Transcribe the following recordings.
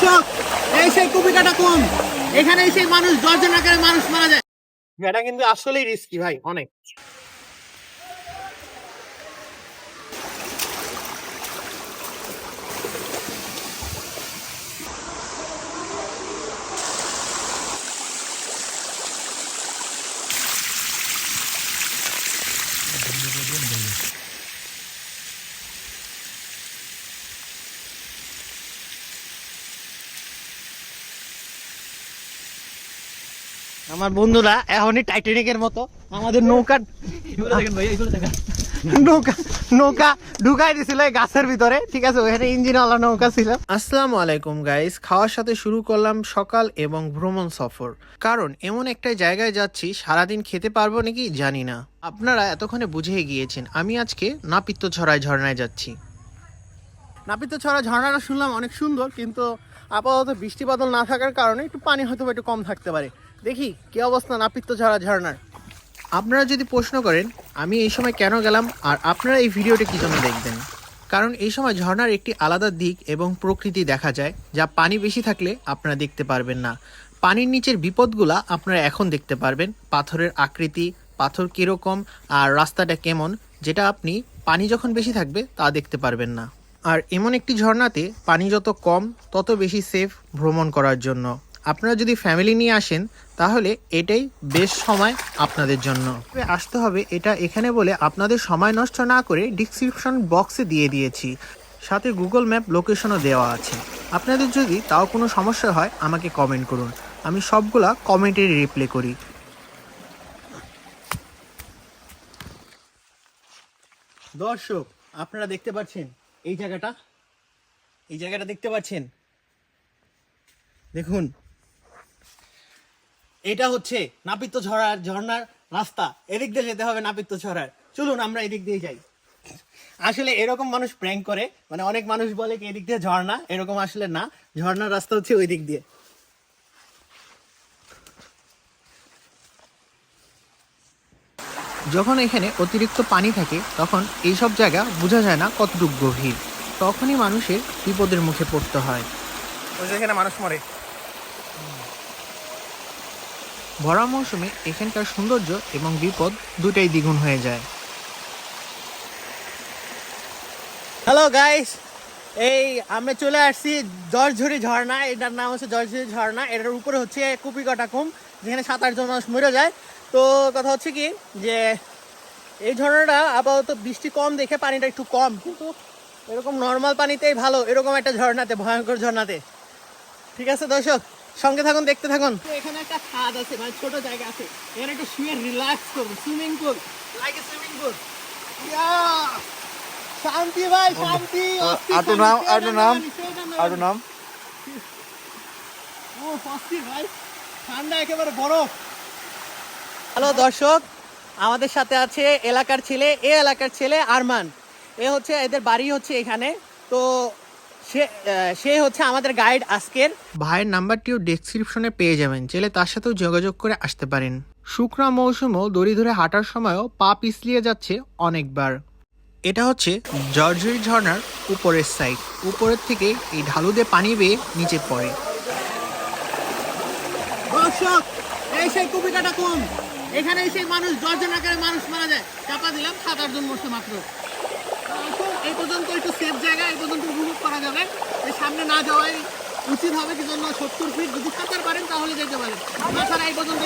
দর্শক, এই সেই কবিতাটা কম। এখানে সেই মানুষ, দশজন আকারে মানুষ মারা যায়। এটা কিন্তু আসলেই রিস্কি ভাই, অনেক। আমার বন্ধুরা এখনই টাইটানিকের মতো আমাদের নৌকা নৌকা নৌকা ঢুকাই দিছিল এই গাছের ভিতরে ঠিক আছে? ওখানে ইঞ্জিনওয়ালা নৌকা ছিল। আসসালামু আলাইকুম গাইস খাওয়ার সাথে শুরু করলাম সকাল এবং ভ্রমণ সফর। কারণ এমন একটা জায়গায় যাচ্ছি সারাদিন খেতে পারব নাকি জানি না। আপনারা এতক্ষণে বুঝে গিয়েছেন আমি আজকে নাপিত্য ছড়ায় ঝর্ণায় যাচ্ছি। নাপিত ছড়া ঝর্ণাটা শুনলাম অনেক সুন্দর কিন্তু আপাতত বৃষ্টিপাতল না থাকার কারণে একটু পানি হয়তো বা একটু কম থাকতে পারে। দেখি, কি অবস্থা নাপিত্য ছড়া ঝর্ণার আপনারা যদি প্রশ্ন করেন, আমি এই সময় কেন গেলাম আর আপনারা এই ভিডিওটি কি জন্য দেখবেন? কারণ এই সময় ঝর্ণার একটি আলাদা দিক এবং প্রকৃতি দেখা যায়, যা পানি বেশি থাকলে আপনারা দেখতে পারবেন না। পানির নিচের বিপদগুলা আপনারা এখন দেখতে পারবেন, পাথরের আকৃতি, পাথর কীরকম আর রাস্তাটা কেমন, যেটা আপনি পানি যখন বেশি থাকবে তা দেখতে পারবেন না। আর এমন একটি ঝর্ণাতে পানি যত কম, তত বেশি সেফ ভ্রমণ করার জন্য। আপনারা যদি ফ্যামিলি নিয়ে আসেন, তাহলে এটাই বেশ সময় আপনাদের জন্য। আসতে হবে এটা এখানে বলে আপনাদের সময় নষ্ট না করে ডিসক্রিপশন বক্সে দিয়ে দিয়েছি। সাথে গুগল ম্যাপ লোকেশনও দেওয়া আছে। আপনাদের যদি তাও কোনো সমস্যা হয়, আমাকে কমেন্ট করুন। আমি সবগুলা কমেন্টে রিপ্লে করি। দর্শক, আপনারা দেখতে পাচ্ছেন এই জায়গাটা? এই জায়গাটা দেখতে পাচ্ছেন? দেখুন এটা হচ্ছে নাপিত্য ঝরার ঝর্ণার রাস্তা। এদিক দিয়ে যেতে হবে নাপিত্য ঝরার। চলুন আমরা এদিক দিয়ে যাই। আসলে এরকম মানুষ প্র্যাঙ্ক করে। মানে অনেক মানুষ বলে কি এদিক দিয়ে ঝর্ণা, এরকম আসলে না। ঝর্ণার রাস্তা হচ্ছে ওই দিক দিয়ে। যখন এখানে অতিরিক্ত পানি থাকে, তখন এইসব জায়গা বোঝা যায় না কতটুকু গভীর। তখনই মানুষের বিপদের মুখে পড়তে হয়। ওই যেখানে মানুষ মরে। ভরা মৌসুমে এখানকার সৌন্দর্য এবং বিপদ দুটাই দ্বিগুণ হয়ে যায়। হ্যালো গাইস এই, আমরা চলে আসছি জর্ঝরি ঝর্ণা। এটার নাম হচ্ছে জর্ঝরি ঝর্ণা। এটার উপরে হচ্ছে কুপিকাটা কুম, যেখানে সাত আটজন মানুষ মরে যায়। তো কথা হচ্ছে কি, যে এই ঝর্ণাটা আপাতত বৃষ্টি কম দেখে পানিটা একটু কম, কিন্তু এরকম নর্মাল পানিতেই ভালো। এরকম একটা ঝর্ণাতে, ভয়ঙ্কর ঝর্ণাতে। ঠিক আছে, দর্শক? সঙ্গে থাকুন দেখতে থাকুন। এখানে একটা খাদ আছে মানে ছোট জায়গা আছে। এখানে একটু শুয়ে রিল্যাক্স করব swimming pool like a swimming pool শান্তি ভাই শান্তি অস্থির আটো নাম আটো নাম? আটো নাম? ও অস্থির ভাই। ঠান্ডা একেবারে বরফ। হ্যালো দর্শক। আমাদের সাথে আছে এলাকার ছেলে এ এলাকার ছেলে আরমান। এ হচ্ছে এদের বাড়ি হচ্ছে এখানে। তো সে সে হচ্ছে আমাদের গাইড আজকের। ভাইয়ের নাম্বারটিও ডেসক্রিপশনে পেয়ে যাবেন চাইলে তার সাথেও যোগাযোগ করে আসতে পারেন। শুকনা মৌসুমও দড়ি ধরে হাঁটার সময়ও পা পিছলিয়ে যাচ্ছে অনেকবার। এটা হচ্ছে জর্জরি ঝর্ণার উপরের সাইড উপরের থেকে এই ঢালু দিয়ে পানি বেয়ে নিচে পড়ে। দর্শক এই সেই কবিতাটা কম এখানে সেই মানুষ দশজন আকারে মানুষ মারা যায়। চাপা দিলাম সাত আটজন মরছে মাত্র। এই পর্যন্ত একটু সেফ জায়গা এই পর্যন্ত উপভোগ করা যাবে। এর সামনে না যাওয়াই উচিত হবে, কি জন্য সত্তর ফিট যদি সাঁতার পারেন তাহলে যেতে পারেন। তাছাড়া এই পর্যন্ত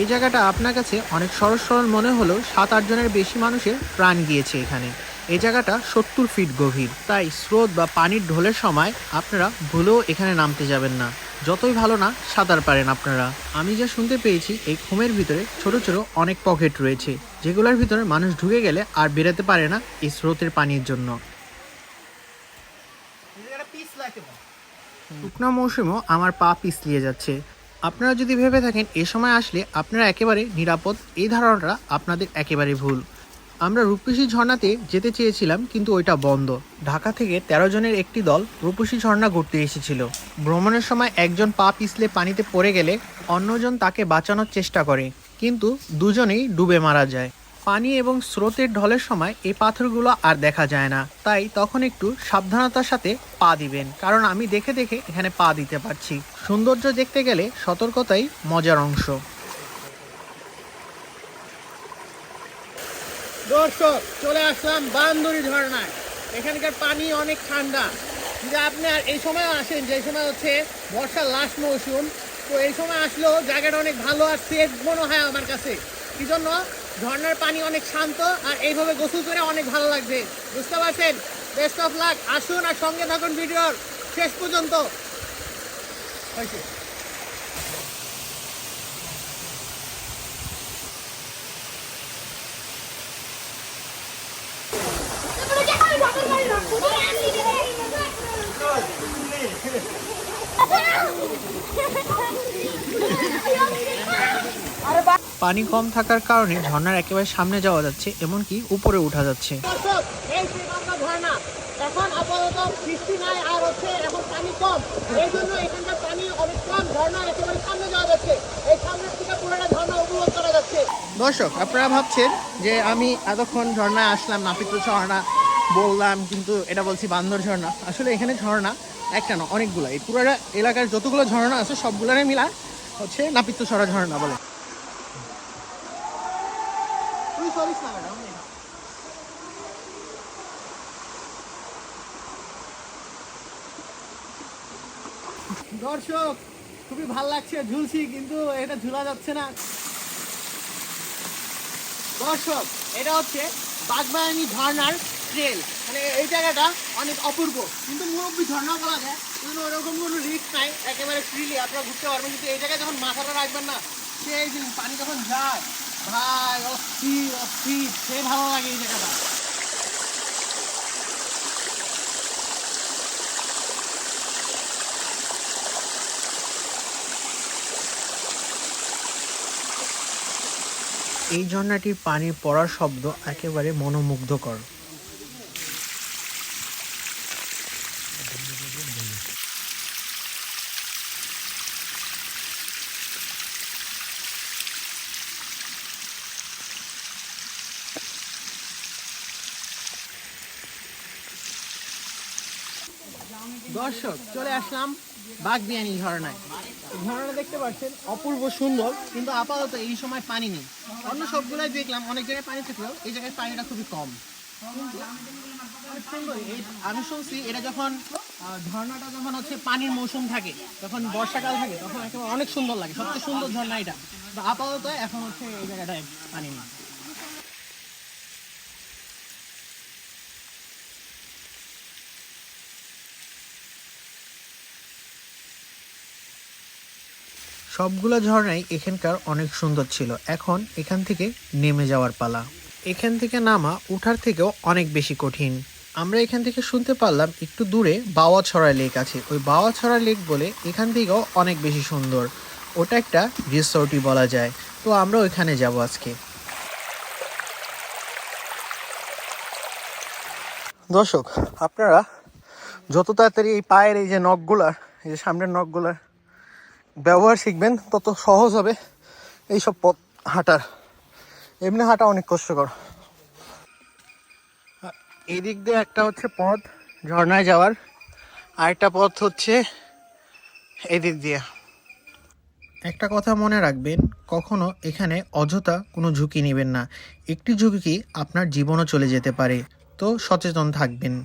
এই জায়গাটা আপনার কাছে অনেক সরল সরল মনে হলেও সাত আট জনের বেশি মানুষের প্রাণ গিয়েছে এখানে। এই জায়গাটা সত্তর ফিট গভীর। তাই স্রোত বা পানির ঢোলের সময় আপনারা ভুলেও এখানে নামতে যাবেন না। যতই ভালো না, সাঁতার পারেন আপনারা। আমি যা শুনতে পেয়েছি, এই খুমের ভিতরে ছোট ছোট অনেক পকেট রয়েছে, যেগুলোর ভিতরে মানুষ ঢুকে গেলে আর বেরোতে পারে না এই স্রোতের পানির জন্য। শুকনো মৌসুমেও আমার পা পিছলিয়ে যাচ্ছে। আপনারা যদি ভেবে থাকেন, এ সময় আসলে আপনারা একেবারে নিরাপদ, এই ধারণাটা আপনাদের একেবারে ভুল। আমরা রূপসী ঝর্ণাতে যেতে চেয়েছিলাম, কিন্তু ওইটা বন্ধ। ঢাকা থেকে তেরো জনের একটি দল রূপসী ঝর্ণা ঘুরতে এসেছিল। ভ্রমণের সময় একজন পা পিছলে পানিতে পড়ে গেলে অন্যজন তাকে বাঁচানোর চেষ্টা করে, কিন্তু দুজনেই ডুবে মারা যায়। পানি এবং স্রোতের ঢলের সময় এই পাথরগুলো আর দেখা যায় না। তাই তখন একটু সাবধানতার সাথে পা দিবেন, কারণ আমি দেখে দেখে এখানে পা দিতে পারছি। সৌন্দর্য দেখতে গেলে সতর্কতাই মজার অংশ। দর্শক, চলে আসলাম বান্দরি ঝর্ণায়। এখানকার পানি অনেক ঠান্ডা। যদি আপনি আর এই সময় আসেন, যে সময় হচ্ছে বর্ষার লাস্ট মৌসুম, তো এই সময় আসলেও জায়গাটা অনেক ভালো আর সেফ মনে হয় আমার কাছে। কি জন্য ঝর্ণার পানি অনেক শান্ত আর এইভাবে গোসল করে অনেক ভালো লাগবে। বুঝতে পারছেন? বেস্ট অফ লাক আসুন আর সঙ্গে থাকুন ভিডিওর শেষ পর্যন্ত। হয়েছে। পানি কম থাকার কারণে ঝর্ণার একেবারে সামনে যাওয়া যাচ্ছে এমনকি উপরে উঠা যাচ্ছে। এই সেই গঙ্গা ঝর্ণা। এখন আপাতত বৃষ্টি নাই আর হচ্ছে এখন পানি কম। এই জন্য এখানকার পানি অনেক কম ঝর্ণা একেবারে সামনে যাওয়া যাচ্ছে। এই সামনের থেকে পুরোটা ঝর্ণা উপভোগ করা যাচ্ছে। দর্শক আপনারা ভাবছেন যে আমি এতক্ষণ ঝর্ণায় আসলাম নাপিত ঝর্ণা বললাম, কিন্তু এটা বলছি বান্দর ঝর্ণা। আসলে এখানে ঝর্ণা একটা না, অনেকগুলো। এই পুরোটা এলাকার যতগুলো ঝর্ণা আছে সবগুলোরে মিলা হচ্ছে নাপিত ছড়া ঝর্ণা বলে। দর্শক, খুবই ভালো লাগছে, ঝুলছি, কিন্তু এটা ঝুলা যাচ্ছে না। দর্শক, এটা হচ্ছে বাগবায়ানি ঝর্ণার ট্রেল মানে এই জায়গাটা অনেক অপূর্ব। কিন্তু মুরব্বী ঝর্ণা বলা যায় কিন্তু ওরকম কোনো রিস্ক নাই, একেবারে ফ্রিলি আপনারা ঘুরতে পারবেন। কিন্তু এই জায়গায় যখন মাথাটা রাখবেন না, সেই দিন পানি যখন যায়, ভাই, অস্থির অস্থির, সে ভালো লাগে এই জায়গাটা। এই ঝর্ণাটির পানির পড়ার শব্দ একেবারে মনোমুগ্ধকর। দর্শক, চলে আসলাম বাগবিয়ানি ঝর্ণায়। ঝর্ণা দেখতে পাচ্ছেন, অপূর্ব সুন্দর, কিন্তু আপাতত এই সময় পানি নেই। অন্য সবগুলাই দেখলাম, অনেক জায়গায় পানি থাকলেও এই জায়গায় পানিটা খুবই কম। আমি শুনছি এটা যখন ঝর্ণাটা যখন হচ্ছে পানির মৌসুম থাকে তখন বর্ষাকাল থাকে, তখন একেবারে অনেক সুন্দর লাগে, সবচেয়ে সুন্দর ঝর্ণা এটা। আপাতত এখন হচ্ছে এই জায়গাটায় পানি নেই। সবগুলো ঝর্ণাই এখানকার অনেক সুন্দর ছিল। এখন এখান থেকে নেমে যাওয়ার পালা। এখান থেকে নামা উঠার থেকেও অনেক বেশি কঠিন। আমরা এখান থেকে শুনতে পারলাম একটু দূরে বাওয়া বাওয়াছড়া লেক আছে। ওই বাওয়া বাওয়াছড়া লেক বলে এখান থেকেও অনেক বেশি সুন্দর। ওটা একটা রিসোর্টই বলা যায়। তো আমরা ওইখানে যাব আজকে। দর্শক, আপনারা যত তাড়াতাড়ি এই পায়ের এই যে নখগুলার এই যে সামনের নখগুলার ব্যবহার শিখবেন, তত সহজ হবে এইসব পথ হাঁটার। এমনি হাঁটা অনেক কষ্টকর। এই দিয়ে একটা হচ্ছে পথ, ঝর্ণায় যাওয়ার। আরেকটা পথ হচ্ছে এদিক দিয়ে। একটা কথা মনে রাখবেন, কখনো এখানে অযথা কোনো ঝুঁকি নেবেন না। একটি ঝুঁকি আপনার জীবনও চলে যেতে পারে। তো সচেতন থাকবেন।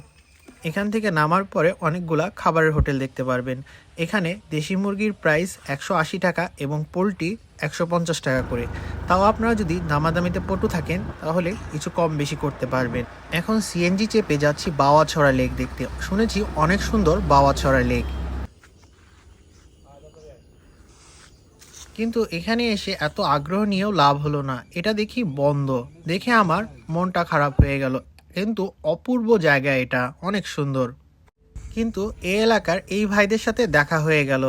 এখান থেকে নামার পরে অনেকগুলা খাবারের হোটেল দেখতে পারবেন। এখানে দেশি মুরগির প্রাইস একশো আশি টাকা এবং পোলট্রি একশো পঞ্চাশ টাকা করে। তাও আপনারা যদি দামাদামিতে পটু থাকেন, তাহলে কিছু কম বেশি করতে পারবেন। এখন সিএনজি চেপে যাচ্ছি বাওয়াছড়া লেক দেখতে। শুনেছি অনেক সুন্দর বাওয়াছড়া লেক। কিন্তু এখানে এসে এত আগ্রহ নিয়েও লাভ হলো না। এটা দেখি বন্ধ। দেখে আমার মনটা খারাপ হয়ে গেল। কিন্তু অপূর্ব জায়গা এটা। অনেক সুন্দর। কিন্তু এই এলাকার এই ভাইদের সাথে দেখা হয়ে গেল।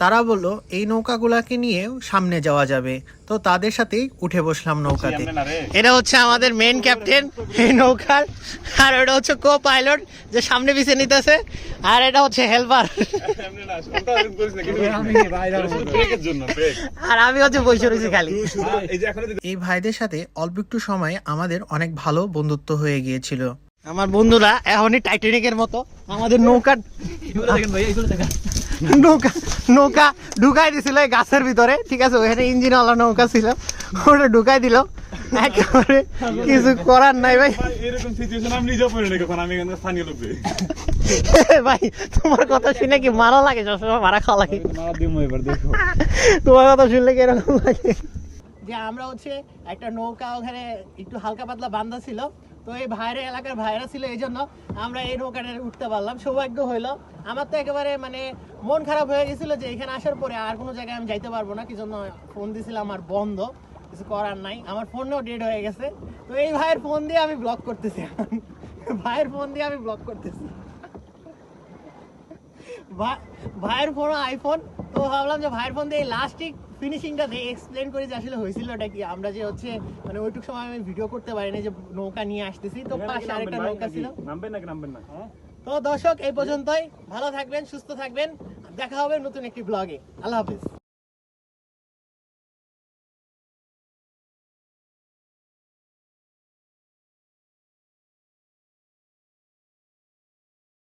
তারা বলল এই নৌকাগুলাকে নিয়ে সামনে যাওয়া যাবে। তো তাদের সাথেই উঠে বসলাম নৌকাতে। এটা হচ্ছে আমাদের মেন ক্যাপ্টেন এই নৌকার। আর এটা হচ্ছে কো পাইলট যে সামনে পিছিয়ে নিতেছে। আর এটা হচ্ছে হেল্পার আর আমি হচ্ছে বসে রয়েছি খালি। এই ভাইদের সাথে অল্প একটু সময় আমাদের অনেক ভালো বন্ধুত্ব হয়ে গিয়েছিল। আমার বন্ধুরা এখনই টাইটানিকের মতো আমাদের নৌকা নৌকা নৌকা ঢুকাই দিছিল এই গাছের ভিতরে ঠিক আছে? ওখানে ইঞ্জিনওয়ালা নৌকা ছিল ওটা ঢুকাই দিল। একেবারে কিছু করার নাই ভাই। এরকম সিচুয়েশন আমি নিজেও পড়ি না আমি এখানে স্থানীয় লোক ভাই তোমার কথা শুনে কি মারা লাগে? সবসময় মারা খাওয়া লাগে। মারা দিমো এবার দেখো। তোমার কথা শুনলে কি এরকম লাগে? যে আমরা হচ্ছে একটা নৌকা ওখানে একটু হালকা পাতলা বান্ধা ছিল তো এই ভাইরা, এলাকার ভাইরা ছিল, এই জন্য আমরা এই নৌকাটা উঠতে পারলাম। সৌভাগ্য হইল। আমার তো একেবারে মানে মন খারাপ হয়ে গেছিল যে এখানে আসার পরে আর কোনো জায়গায় আমি যাইতে পারব না। কি জন্য ফোন দিছিলাম আর বন্ধ। কিছু করার নাই। আমার ফোনও ডেড হয়ে গেছে। তো এই ভাইয়ের ফোন দিয়ে আমি ব্লক করতেছি। ভাইয়ের ফোন দিয়ে আমি ব্লক করতেছি। ভাইয়ের ফোন আইফোন তো ভাবলাম যে ভাইয়ের ফোন দিয়ে লাস্টিক ফিনিশিংটা দিয়ে এক্সপ্লেন করি যে আসলে হয়েছিল ওটা কি। আমরা যে হচ্ছে মানে ওইটুক সময় আমি ভিডিও করতে পারিনি যে নৌকা নিয়ে আসতেছি। তো পাশে আরেকটা নৌকা ছিল। নামবেন নাকি নামবেন না? তো দর্শক এই পর্যন্তই। ভালো থাকবেন সুস্থ থাকবেন। দেখা হবে নতুন একটি ব্লগে আল্লাহ হাফিজ।